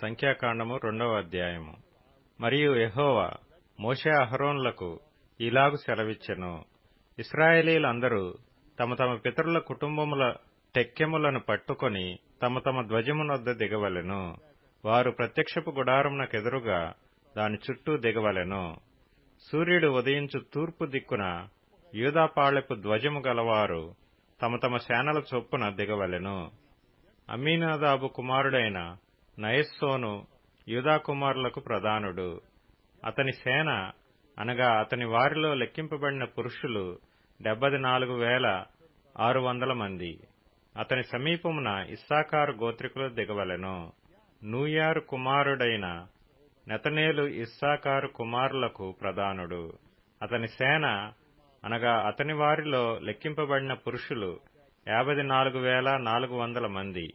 సంఖ్యాకాండము రెండవ అధ్యాయము. మరియు యహోవా మోషే అహరోన్లకు ఇలాగు సెలవిచ్చెను. ఇస్రాయేలీలందరూ తమ తమ పితరుల కుటుంబముల టెక్కెములను పట్టుకొని తమ తమ ధ్వజమునొద్ద దిగవలెను. వారు ప్రత్యక్షపు గుడారమునకెదురుగా దాని చుట్టూ దిగవలెను. సూర్యుడు ఉదయించు తూర్పు దిక్కున యూదాపాళెపు ధ్వజము గలవారు తమ తమ సేనల చొప్పున దిగవలెను. అమీనాదాబు కుమారుడైన నయస్సోను యూదా కుమారులకు ప్రధానుడు. అతని సేన అనగా అతని వారిలో లెక్కింపబడిన పురుషులు డెబ్బది నాలుగు వేల ఆరు వందల మంది. అతని సమీపమున ఇస్సాకారు గోత్రికులు దిగవలెను. నూయారు కుమారుడైన నెతనేలు ఇస్సాకారు కుమారులకు ప్రధానుడు. అతని సేన అనగా అతని వారిలో లెక్కింపబడిన పురుషులు యాభై నాలుగు వేల నాలుగు వందల మంది.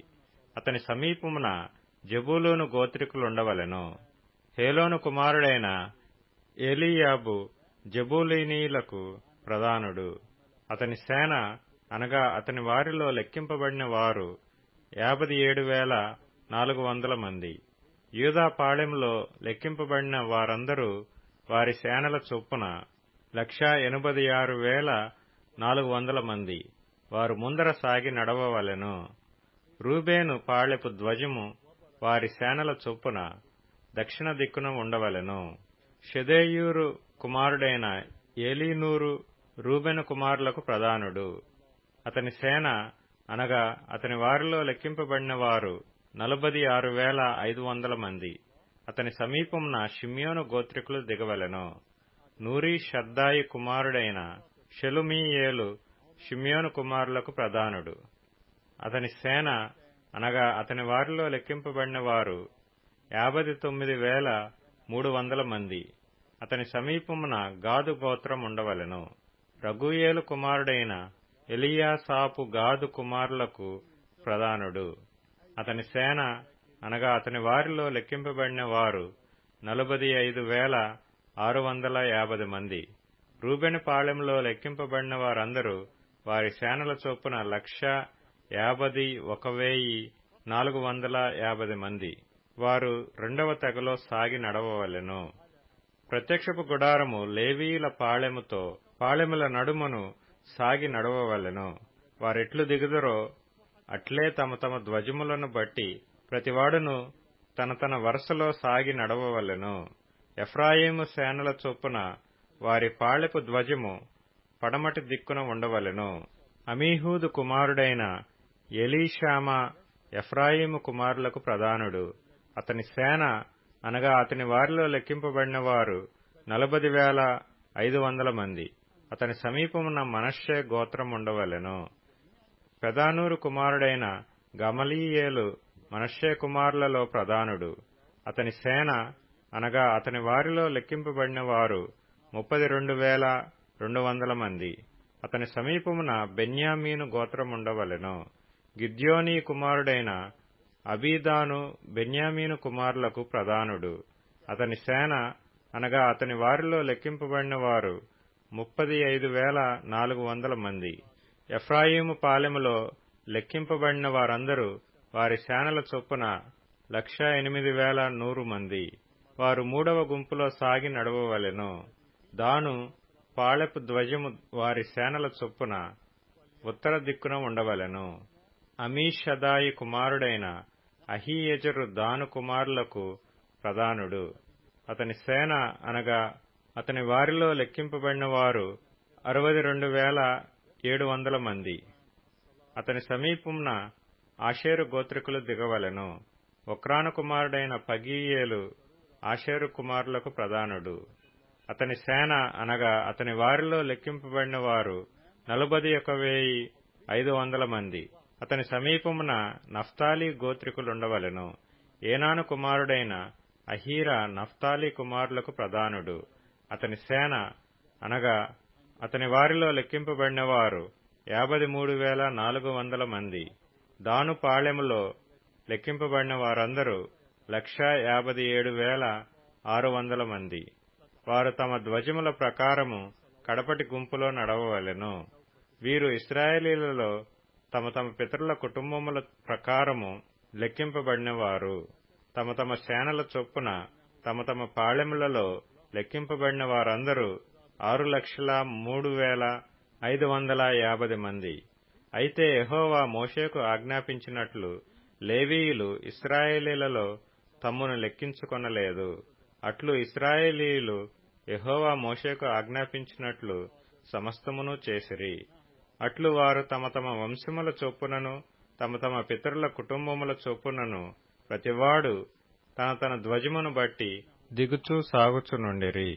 అతని సమీపమున జబూలూను గోత్రికులుండవలెను. హేలోను కుమారుడైన ఏలీయాబు జబూలీనీలకు ప్రధానుడు. అతని సేన అనగా అతని వారిలో లెక్కింపబడిన వారు యాభై ఏడు వేల నాలుగు వందల మంది. యూదా పాళెంలో లెక్కింపబడిన వారందరూ వారి సేనల చొప్పున లక్షా ఎనభై ఆరు వేల నాలుగు వందల మంది. వారు ముందర సాగి నడవవలెను. రూబేను పాళెపు ధ్వజము వారి సేనల చొప్పున దక్షిణ దిక్కున ఉండవలెను. షెదేయూరు కుమారుడైన ఏలీనూరు రూబెను కుమారులకు ప్రధానుడు. అతని సేన అనగా అతని వారిలో లెక్కింపబడిన వారు నలభై ఆరు వేల ఐదు వందల మంది. అతని సమీపంన షిమ్యోను గోత్రికులు దిగవలెను. నూరి షద్దాయి కుమారుడైన షెలుమీయేలు షిమ్యోను కుమారులకు ప్రధానుడు. అతని సేన అనగా అతని వారిలో లెక్కింపబడిన వారు యాభై తొమ్మిది వేల మూడు వందల మంది. అతని సమీపమున గాదు గోత్రం ఉండవలెను. రఘుయేలు కుమారుడైన ఎలియాసాపు గాదు కుమారులకు ప్రధానుడు. అతని సేన అనగా అతని వారిలో లెక్కింపబడిన వారు నలభై ఐదు వేల ఆరు వందల యాభై మంది. రూబెను పాళెంలో లెక్కింపబడిన వారందరూ వారి సేనల చొప్పున లక్ష యాభై ఒక వెయ్యి నాలుగు వందల యాభై మంది. వారు రెండవ తెగలో సాగి నడవవలెను. ప్రత్యక్షపు గుడారము లేవీల పాళెముతో పాళెముల నడుమను సాగి నడవవలెను. వారెట్లు దిగుదరో అట్లే తమ తమ ధ్వజములను బట్టి ప్రతివాడును తన తన వరుసలో సాగి నడవవలెను. ఎఫ్రాయిము సేనల చొప్పున వారి పాళెపు ధ్వజము పడమటి దిక్కున ఉండవలెను. అమీహూదు కుమారుడైన ఎలీషామా ఎఫ్రాయిము కుమారులకు ప్రధానుడు. అతని సేన అనగా అతని వారిలో లెక్కింపబడిన వారు నలభై వేల ఐదు వందల మంది. అతని సమీపమున మనశ్శే గోత్రం ఉండవలెను. పెదానూరు కుమారుడైన గమలీయేలు మనశ్శే కుమారులలో ప్రధానుడు. అతని సేన అనగా అతని వారిలో లెక్కింపబడిన వారు ముప్పది రెండు వేల రెండు వందల మంది. అతని సమీపమున బెన్యామీను గోత్రముండవలెను గిద్యోనీ కుమారుడైన అబీదాను బెన్యామీను కుమారులకు ప్రధానుడు. అతని సేన అనగా అతని వారిలో లెక్కింపబడిన వారు ముప్పది ఐదు వేల నాలుగు వందల మంది. ఎఫ్రాయిము పాలెములో లెక్కింపబడిన వారందరూ వారి సేనల చొప్పున లక్ష ఎనిమిది వేల నూరు మంది. వారు మూడవ గుంపులో సాగి నడవవలెను. దాను పాళెపు ధ్వజము వారి సేనల చొప్పున ఉత్తర దిక్కున ఉండవలెను. అమీషదాయి కుమారుడైన అహీయజరు దాను కుమారులకు ప్రధానుడు. అతని సేన అనగా అతని వారిలో లెక్కింపబడిన వారు అరవై రెండు వేల ఏడు వందల మంది. అతని సమీపంన ఆషేరు గోత్రికులు దిగవలెను. ఒక్రాను కుమారుడైన పగీయేలు ఆషేరు కుమారులకు ప్రధానుడు. అతని సేన అనగా అతని వారిలో లెక్కింపబడిన వారు నలభై ఒక వెయ్యి ఐదు వందల మంది. అతని సమీపమున నఫ్తాలి గోత్రికులుండవలెను. ఏనాను కుమారుడైన అహీరా నఫ్తాలి కుమారులకు ప్రధానుడు. అతని సేన అనగా అతని వారిలో లెక్కింపబడిన వారు యాభై మూడు వేల నాలుగు వందల మంది. దాను పాళెములో లెక్కింపబడిన వారందరూ లక్ష యాభై ఏడు వేల ఆరు వందల మంది. వారు తమ ధ్వజముల ప్రకారము కడపటి గుంపులో నడవవలెను. వీరు ఇస్రాయేలీలలో తమ తమ పితరుల కుటుంబముల ప్రకారము లెక్కింపబడినవారు. తమ తమ సేనల చొప్పున తమ తమ పాళెములలో లెక్కింపబడిన వారందరూ ఆరు లక్షల మూడు వేల ఐదు వందల యాభై మంది. అయితే ఎహోవా మోషేకు ఆజ్ఞాపించినట్లు లేవీయులు ఇస్రాయేలీలలో తమ్మును లెక్కించుకొనలేదు. అట్లు ఇస్రాయేలీయులు ఎహోవా మోషేకు ఆజ్ఞాపించినట్లు సమస్తమును చేసిరి. అట్లు వారు తమ తమ వంశముల చొప్పునను తమ తమ పితరుల కుటుంబముల చొప్పునను ప్రతివాడు తన తన ధ్వజమును బట్టి దిగుచూ సాగుచునుండిరి.